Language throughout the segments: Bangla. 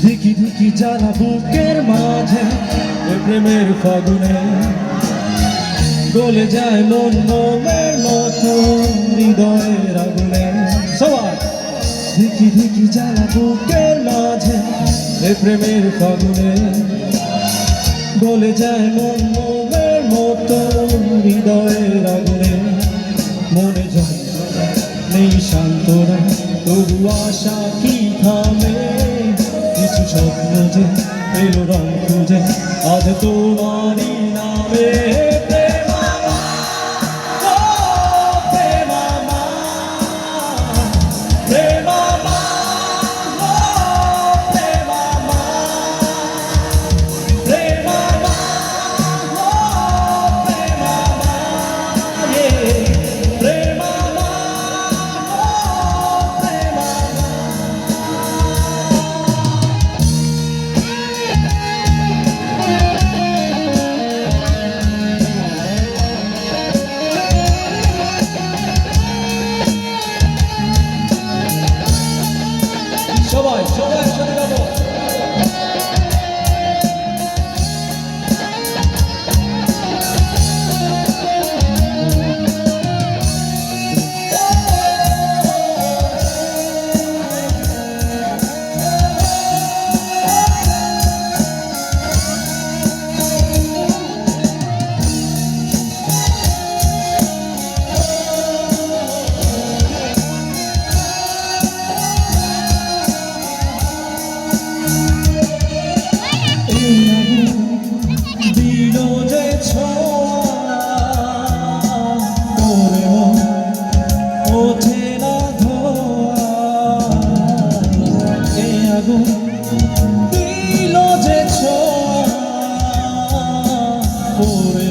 ধিকি ধিকি জ্বালা বুকের মাঝে প্রেমের ফাগুনে। গলে যায় মন মোমের মতো হৃদয়ের আগুনে। সবাই ধিকি ধিকি জ্বালা বুকের মাঝে প্রেমের ফাগুনে। গলে যায় মন মোমের মতো হৃদয়ের আগুনে। মনে যন্ত্রণা নেই সান্ত্বনা তবু আশা কি থামে? স্বপ্ন যে এলো রং খুঁজে। আজ তোমারই নামে সবাই সবাই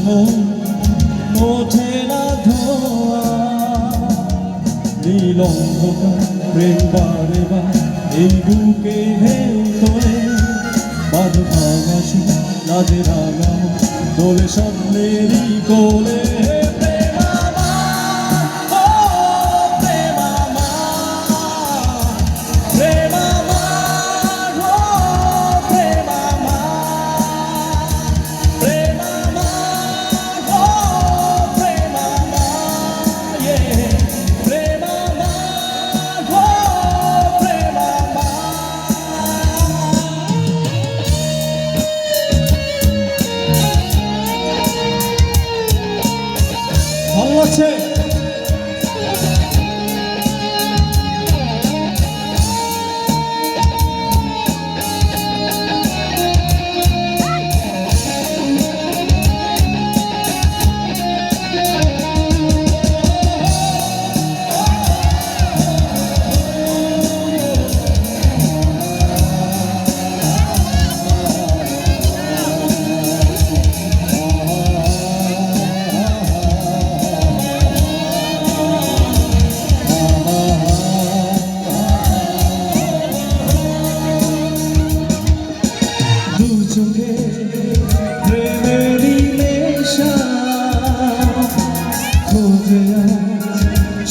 মন ওঠে না ধোয়া। নীল অন্ধকার প্রেম বারে বার এই বুকে ভেতরে বাদ ভাঙাসি লাজে রাঙা কোলে।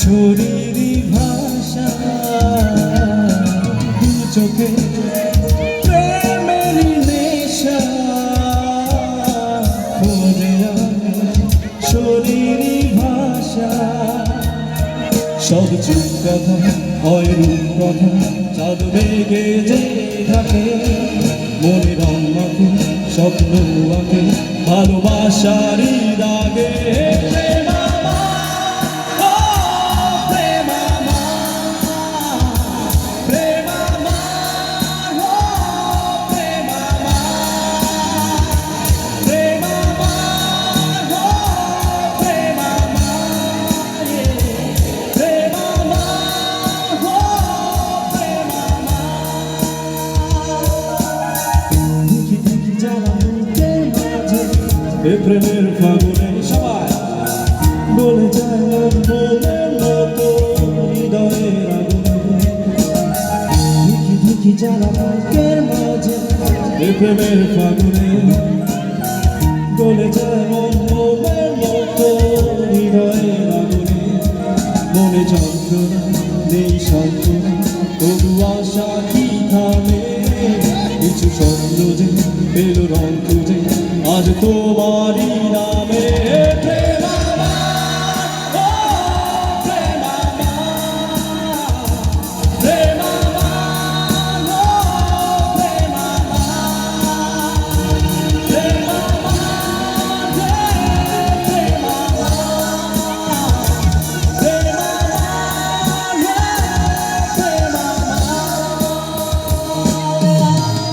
শরীরই ভাষা, দু চোখে প্রেমেরই নেশা। শরীরই ভাষা, সব চুপ কথা হয় রূপ কথা, চাঁদ বেগে যে থাকে, মনে রং স্বপ্ন ভালোবাসারই এ প্রেমের ফাগুনে সবাই বলে যায় মন মনের মতো হৃদয়ের আগুনে। দেখি দেখি যারা বুকের মাঝে এ প্রেমের ফাগুনে গলে যায় মন মনের মতো হৃদয়ের আগুনে। মনে যন্ত্রণা নেই সান্ত্বনা তবু আশা কি থামে? কিছু স্বপ্ন যে, পেল রং খুঁজে আজ তোমারই না